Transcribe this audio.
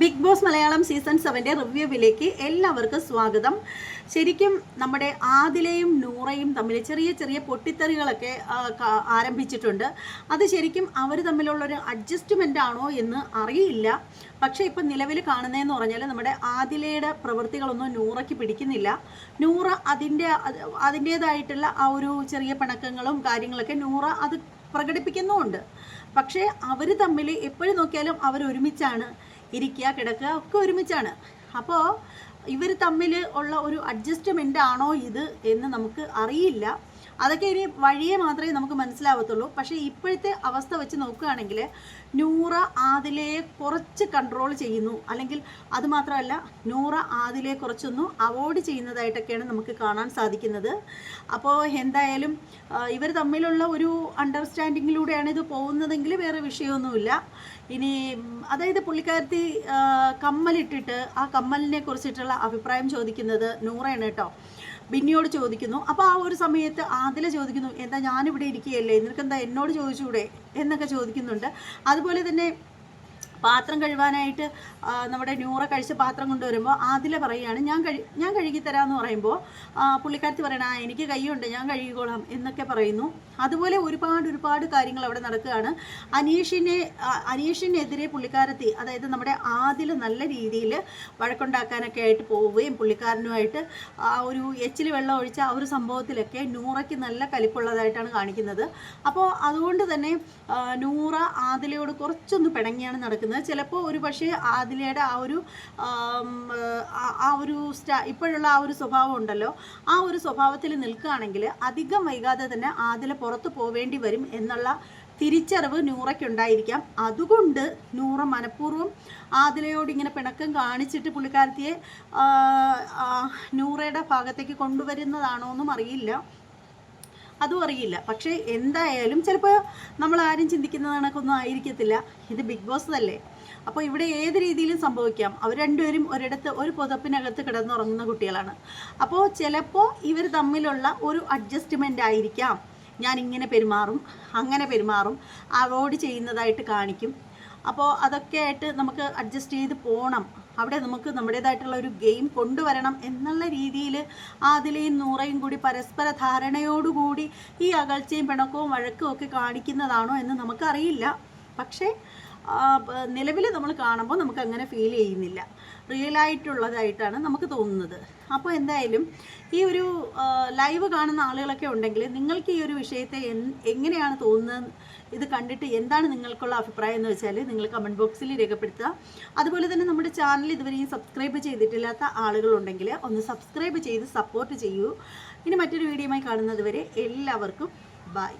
Big boss Malayalam season സെവന്റെ റിവ്യൂവിലേക്ക് എല്ലാവർക്കും സ്വാഗതം. ശരിക്കും നമ്മുടെ ആദിലയും നൂറയും തമ്മിൽ ചെറിയ ചെറിയ പൊട്ടിത്തെറികളൊക്കെ ആരംഭിച്ചിട്ടുണ്ട്. അത് ശരിക്കും അവർ തമ്മിലുള്ളൊരു അഡ്ജസ്റ്റ്മെന്റ് ആണോ എന്ന് അറിയില്ല. പക്ഷേ ഇപ്പം നിലവിൽ കാണുന്നതെന്ന് പറഞ്ഞാൽ നമ്മുടെ ആദിലയുടെ പ്രവൃത്തികളൊന്നും നൂറയ്ക്ക് പിടിക്കുന്നില്ല. നൂറ അതിന്റെ അത് അതിന്റേതായിട്ടുള്ള ആ ഒരു ചെറിയ പിണക്കങ്ങളും കാര്യങ്ങളൊക്കെ നൂറ അത് പ്രകടിപ്പിക്കുന്നുമുണ്ട്. പക്ഷേ അവർ തമ്മിൽ എപ്പോഴും നോക്കിയാലും അവർ ഒരുമിച്ചാണ് ഇരിക്കുക കിടക്കുക ഒക്കെ ഒരുമിച്ചാണ്. അപ്പോൾ ഇവർ തമ്മിൽ ഉള്ള ഒരു അഡ്ജസ്റ്റ്മെന്റ് ആണോ ഇത് എന്ന് നമുക്ക് അറിയില്ല. അതൊക്കെ ഇനി വഴിയെ മാത്രമേ നമുക്ക് മനസ്സിലാവത്തുള്ളൂ. പക്ഷേ ഇപ്പോഴത്തെ അവസ്ഥ വെച്ച് നോക്കുകയാണെങ്കിൽ നൂറ ആദിലയെ കുറച്ച് കൺട്രോൾ ചെയ്യുന്നു. അല്ലെങ്കിൽ അതുമാത്രമല്ല നൂറ ആദിലയെ കുറച്ചൊന്നും അവോയ്ഡ് ചെയ്യുന്നതായിട്ടൊക്കെയാണ് നമുക്ക് കാണാൻ സാധിക്കുന്നത്. അപ്പോൾ എന്തായാലും ഇവർ തമ്മിലുള്ള ഒരു അണ്ടർസ്റ്റാൻഡിങ്ങിലൂടെയാണ് ഇത് പോകുന്നതെങ്കിൽ വേറെ വിഷയമൊന്നുമില്ല. ഇനി അതായത് പുള്ളിക്കാരത്തി കമ്മലിട്ടിട്ട് ആ കമ്മലിനെ കുറിച്ചിട്ടുള്ള അഭിപ്രായം ചോദിക്കുന്നത് നൂറയാണ് കേട്ടോ. ബിന്നിയോട് ചോദിക്കുന്നു. അപ്പോൾ ആ ഒരു സമയത്ത് ആദില ചോദിക്കുന്നു എന്താ ഞാനിവിടെ ഇരിക്കുകയല്ലേ? നിനക്കെന്താ എന്നോട് ചോദിച്ചൂടെ? എന്നൊക്കെ ചോദിക്കുന്നുണ്ട്. അതുപോലെ തന്നെ പാത്രം കഴുകാനായിട്ട് നമ്മുടെ ന്യൂറ കഴിച്ച പാത്രം കൊണ്ടുവരുമ്പോൾ ആദില പറയുകയാണ് ഞാൻ കഴി ഞാൻ കഴുകി തരാമെന്ന് പറയുമ്പോൾ പുള്ളിക്കാരത്തി പറയണ "ആ, എനിക്ക് കൈയുണ്ട് ഞാൻ കഴുകിക്കോളാം എന്നൊക്കെ പറയുന്നു. അതുപോലെ ഒരുപാട് ഒരുപാട് കാര്യങ്ങൾ അവിടെ നടക്കുകയാണ്. അനീഷിനെ അനീഷിനെതിരെ പുള്ളിക്കാരത്തി അതായത് നമ്മുടെ ആദിൽ നല്ല രീതിയിൽ വഴക്കുണ്ടാക്കാനൊക്കെ ആയിട്ട് പോവുകയും പുള്ളിക്കാരനുമായിട്ട് ആ ഒരു എച്ചിൽ വെള്ളം ഒഴിച്ച ആ ഒരു സംഭവത്തിലൊക്കെ നൂറയ്ക്ക് നല്ല കലിപ്പുള്ളതായിട്ടാണ് കാണിക്കുന്നത്. അപ്പോൾ അതുകൊണ്ട് തന്നെ നൂറ ആദിലയോട് കുറച്ചൊന്ന് പിണങ്ങിയാണ് നടക്കുന്നത്. ചിലപ്പോൾ ഒരു പക്ഷേ ആദിലയുടെ ആ ഒരു ആ- ഒരു സ്റ്റാ ഇപ്പോഴുള്ള ആ ഒരു സ്വഭാവം ഉണ്ടല്ലോ. ആ ഒരു സ്വഭാവത്തിൽ നിൽക്കുകയാണെങ്കിൽ അധികം വൈകാതെ തന്നെ ആദില പുറത്ത് പോവേണ്ടി വരും എന്നുള്ള തിരിച്ചറിവ് നൂറയ്ക്കുണ്ടായിരിക്കാം അതുകൊണ്ട് നൂറ മനഃപൂർവം ആദിലയോട് ഇങ്ങനെ പിണക്കം കാണിച്ചിട്ട് പുള്ളിക്കാരത്തിയെ നൂറയുടെ ഭാഗത്തേക്ക് കൊണ്ടുവരുന്നതാണോ എന്നും അറിയില്ല. അതും അറിയില്ല. പക്ഷേ എന്തായാലും ചിലപ്പോൾ നമ്മൾ ആരും ചിന്തിക്കുന്ന കണക്കൊന്നും ആയിരിക്കത്തില്ല. ഇത് ബിഗ് ബോസ് അല്ലേ? അപ്പോൾ ഇവിടെ ഏത് രീതിയിലും സംഭവിക്കാം. അവർ രണ്ടുപേരും ഒരിടത്ത് ഒരു പുതപ്പിനകത്ത് കിടന്നുറങ്ങുന്ന കുട്ടികളാണ്. അപ്പോൾ ചിലപ്പോൾ ഇവർ തമ്മിലുള്ള ഒരു അഡ്ജസ്റ്റ്മെന്റ് ആയിരിക്കാം. ഞാൻ ഇങ്ങനെ പെരുമാറും അങ്ങനെ പെരുമാറും. അവോയ്ഡ് ചെയ്യുന്നതായിട്ട് കാണിക്കും. അപ്പോൾ അതൊക്കെ ആയിട്ട് നമുക്ക് അഡ്ജസ്റ്റ് ചെയ്ത് പോകണം അവിടെ നമുക്ക് നമ്മുടേതായിട്ടുള്ള ഒരു ഗെയിം കൊണ്ടുവരണം എന്നുള്ള രീതിയിൽ ആദിലയും നൂറയും കൂടി പരസ്പര ധാരണയോടുകൂടി ഈ അകൽച്ചയും പിണക്കവും വഴക്കും ഒക്കെ കാണിക്കുന്നതാണോ എന്ന് നമുക്കറിയില്ല. പക്ഷേ നിലവിൽ നമ്മൾ കാണുമ്പോൾ നമുക്ക് അങ്ങനെ ഫീൽ ചെയ്യുന്നില്ല. റിയൽ ആയിട്ടുള്ളതായിട്ടാണ് നമുക്ക് തോന്നുന്നത്. അപ്പോൾ എന്തായാലും ഈ ഒരു ലൈവ് കാണുന്ന ആളുകളൊക്കെ ഉണ്ടെങ്കിൽ നിങ്ങൾക്ക് ഈ ഒരു വിഷയത്തെ എങ്ങനെയാണ് തോന്നുന്നത്? ഇത് കണ്ടിട്ട് എന്താണ് നിങ്ങൾക്കുള്ള അഭിപ്രായം എന്ന് വെച്ചാൽ നിങ്ങൾ കമന്റ് ബോക്സിൽ രേഖപ്പെടുത്തുക. അതുപോലെ തന്നെ നമ്മുടെ ചാനൽ ഇതുവരെയും സബ്സ്ക്രൈബ് ചെയ്തിട്ടില്ലാത്ത ആളുകളുണ്ടെങ്കിൽ ഒന്ന് സബ്സ്ക്രൈബ് ചെയ്ത് സപ്പോർട്ട് ചെയ്യൂ. ഇനി മറ്റൊരു വീഡിയോയുമായി കാണുന്നത് വരെ എല്ലാവർക്കും ബൈ